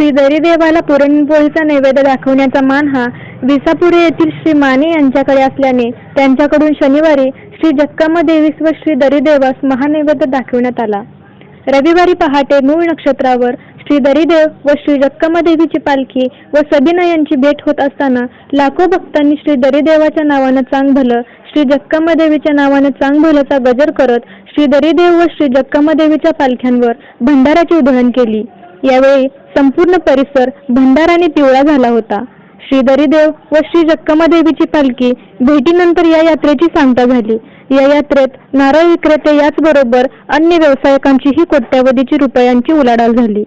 श्री दरिदेवाला पुरणपोळीचा नैवेद्य दाखवण्याचा मान हा विसापुरे येथील श्री माने यांच्याकडे असल्याने त्यांच्याकडून शनिवारी श्री जक्कामा देवीस व श्री दरिदेवास महानैवेद्य दाखवण्यात आला. रविवारी पहाटे मूळ नक्षत्रावर श्री दरिदेव व श्री जक्कम्मा देवीची पालखी व सबिना यांची भेट होत असताना लाखो भक्तांनी श्री दरिदेवाच्या नावानं चांग भलं श्री जक्कम्मा देवीच्या नावानं चांग भलंचा गजर करत श्री दरिदेव व श्री जक्कामा देवीच्या पालख्यांवर भंडाराची उधळण केली. यावेळी संपूर्ण परिसर भंडाराने पिवळा झाला होता. श्री दरिदेव व श्री जक्कमा देवीची पालखी भेटीनंतर या यात्रेची सांगता झाली. या यात्रेत नारळ विक्रेते याचबरोबर अन्य व्यावसायिकांचीही कोट्यावधीची रुपयांची उलाढाल झाली.